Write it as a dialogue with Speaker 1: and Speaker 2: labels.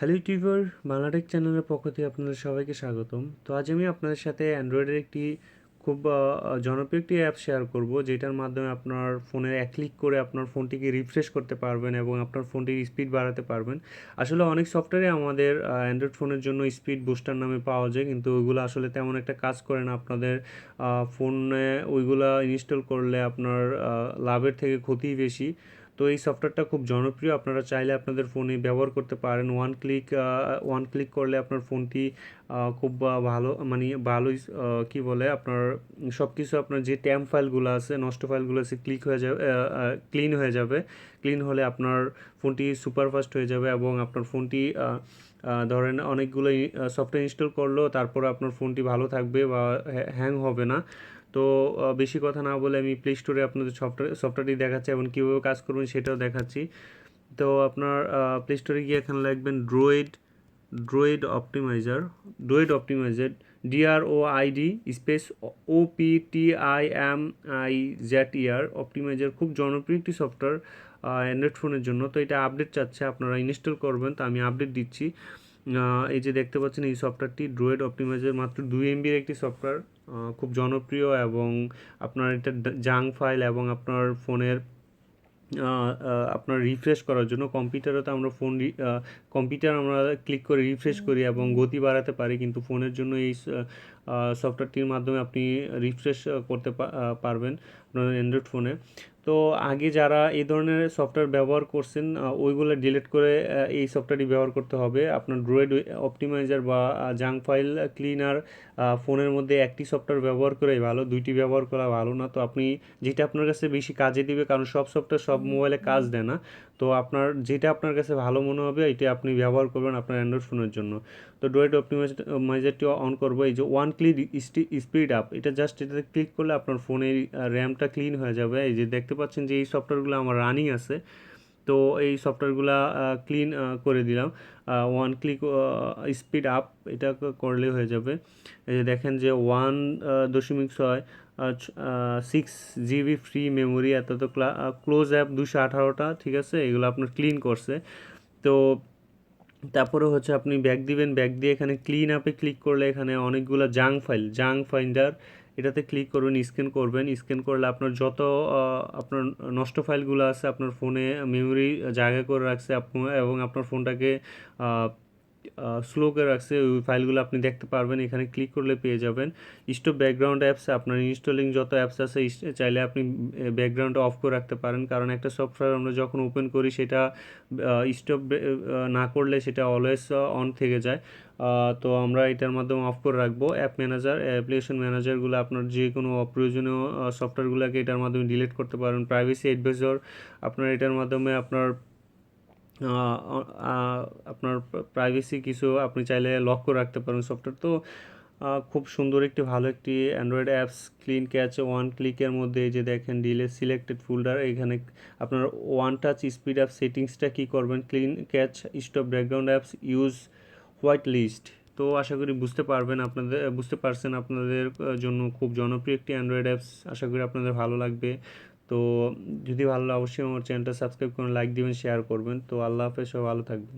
Speaker 1: Hello YouTuber Bangla Tech চ্যানেলের পক্ষ থেকে আপনাদের সবাইকে স্বাগতম। তো আজ আমি আপনাদের সাথে অ্যান্ড্রয়েডের একটি খুব জনপ্রিয় একটি অ্যাপ শেয়ার করব, যেটার মাধ্যমে আপনার ফোনে এক ক্লিক করে আপনার ফোনটিকে রিফ্রেশ করতে পারবেন এবং আপনার ফোনটির স্পিড বাড়াতে পারবেন। আসলে অনেক সফটওয়্যারে আমাদের অ্যান্ড্রয়েড ফোনের জন্য স্পিড বুস্টার নামে পাওয়া যায়, কিন্তু ওইগুলো আসলে তেমন একটা কাজ করে না। আপনাদের ফোনে ওইগুলো ইনস্টল করলে আপনার লাভের থেকে ক্ষতিই বেশি। তো এই সফটওয়্যারটা খুব জনপ্রিয়। আপনারা চাইলে আপনাদের ফোনে ব্যবহার করতে পারেন। ওয়ান ক্লিক ওয়ান ক্লিক করলে আপনার ফোনটি খুব ভালো মানে ভালোই কি বলে, আপনার সব কিছু আপনার যে ট্যাম ফাইলগুলো আছে, নষ্ট ফাইলগুলো আছে ক্লিক হয়ে যাবে ক্লিন হয়ে যাবে। ক্লিন হলে আপনার ফোনটি সুপারফাস্ট হয়ে যাবে এবং আপনার ফোনটি ধরেন অনেকগুলো সফটওয়্যার ইনস্টল করলেও তারপর আপনার ফোনটি ভালো থাকবে বা হ্যাং হবে না। তো বেশি কথা না বলে আমি প্লে স্টোরে আপনাদের সফটওয়্যার সফটওয়্যারটি দেখাচ্ছি এবং কীভাবে কাজ করবেন সেটাও দেখাচ্ছি। তো আপনার প্লে স্টোরে গিয়ে এখানে লিখবেন droid droid optimizer droid optimizer D R O ID space O P T I M I Z E R optimizer খুব জনপ্রিয় একটি সফটওয়্যার অ্যান্ড্রয়েড ফোনের জন্য। তো এটা আপডেট চাচ্ছে, আপনারা ইনস্টল করবেন, তো আমি আপডেট দিচ্ছি। এই যে দেখতে পাচ্ছেন এই সফটওয়্যারটি ড্রয়েড অপটিমাইজার মাত্র দুই এমবির একটি সফটওয়্যার খুব জনপ্রিয় এবং আপনার এটা জাং ফাইল এবং আপনার ফোনের আপনার রিফ্রেশ করার জন্য কম্পিউটারে তো আমরা ফোন কম্পিউটার আমরা ক্লিক করে রিফ্রেশ করি এবং গতি বাড়াতে পারি কিন্তু ফোনের জন্য এই সফটওয়্যারটির মাধ্যমে আপনি রিফ্রেশ করতে পারবেন আপনার অ্যান্ড্রয়েড ফোনে তো আগে যারা এই ধরনের সফটওয়্যার ব্যবহার করছেন ওইগুলো ডিলিট করে এই সফটওয়্যারটি ব্যবহার করতে হবে। আপনার ড্রয়েড অপটিমাইজার বা জাং ফাইল ক্লিনার ফোনের মধ্যে একটি সফটওয়্যার ব্যবহার করাই ভালো, দুইটি ব্যবহার করা ভালো না। তো আপনি যেটা আপনার কাছে বেশি কাজে দিবে, কারণ সব সফটওয়্যার সব মোবাইলে কাজ দেয় না। তো আপনার যেটা আপনার কাছে ভালো মনে হবে এটা আপনি ব্যবহার করবেন আপনার অ্যান্ড্রয়েড ফোনের জন্য। তো ড্রয়েড অপটিমাইজারটি অন করব। এই যে ওয়ান ক্লিক স্পিড আপ এটা জাস্ট এটাতে ক্লিক করলে আপনার ফোনের র্যামটা ক্লিন হয়ে যাবে। এই যে দেখতে পাচ্ছেন যে এই সফটওয়্যারগুলো আমার রানিং আছে, তো এই সফটওয়্যারগুলো ক্লিন করে দিলাম। ওয়ান ক্লিক স্পিড আপ এটা করলে হয়ে যাবে। এই যে দেখেন যে ওয়ান দশমিক ছয় সিক্স জিবি ফ্রি মেমোরি এত তো ক্লোজ অ্যাপ দুশো আঠারোটা, ঠিক আছে? এগুলো আপনার ক্লিন করছে। তো তারপরে হচ্ছে আপনি ব্যাগ দিবেন ব্যাগ দিয়ে এখানে ক্লিন আপে ক্লিক করলে এখানে অনেকগুলো জাং ফাইল জাং ফাইন্ডার এটাতে ক্লিক করবেন স্ক্যান করবেন। স্ক্যান করলে আপনার যত আপনার নষ্ট ফাইলগুলো আছে আপনার ফোনে মেমোরি জায়গা করে রাখছে এবং আপনার ফোনটাকে স্লো করে রাখছে, ওই ফাইলগুলো আপনি দেখতে পারবেন, এখানে ক্লিক করলে পেয়ে যাবেন। স্টপ ব্যাকগ্রাউন্ড অ্যাপস আপনার ইনস্টলিং যত অ্যাপস আছে চাইলে আপনি ব্যাকগ্রাউন্ডটা অফ করে রাখতে পারেন। কারণ একটা সফটওয়্যার আমরা যখন ওপেন করি, সেটা স্টপ না করলে সেটা অলওয়েজ অন থেকে যায়। তো আমরা এটার মাধ্যমে অফ করে রাখব। অ্যাপ ম্যানেজার অ্যাপ্লিকেশন ম্যানেজারগুলো আপনার যে কোনো অপ্রয়োজনীয় সফটওয়্যারগুলোকে এটার মাধ্যমে ডিলিট করতে পারেন। প্রাইভেসি অ্যাডভাইজার আপনার এটার মাধ্যমে আপনার আপনার প্রাইভেসি কিছু আপনি চাইলে লক করে রাখতে পারেন সফটওয়্যার তো খুব সুন্দর একটি, ভালো একটি android apps clean cache one ক্লিকের মধ্যে যে দেখেন ডিলে সিলেক্টেড ফোল্ডার এখানে আপনার ওয়ান টাচ স্পিড অ্যাপ সেটিংসটা কী করবেন? Clean cache stop background apps use white list তো, আশা করি বুঝতে পারবেন আপনাদের, বুঝতে পারছেন আপনাদের জন্য খুব জনপ্রিয় একটি অ্যান্ড্রয়েড অ্যাপস আশা করি আপনাদের ভালো লাগবে। তো যদি ভালো অবশ্যই আমার চ্যানেলটা সাবস্ক্রাইব করুন লাইক দিবেন শেয়ার করবেন। তো আল্লাহ হাফেজ সব ভালো থাকবেন।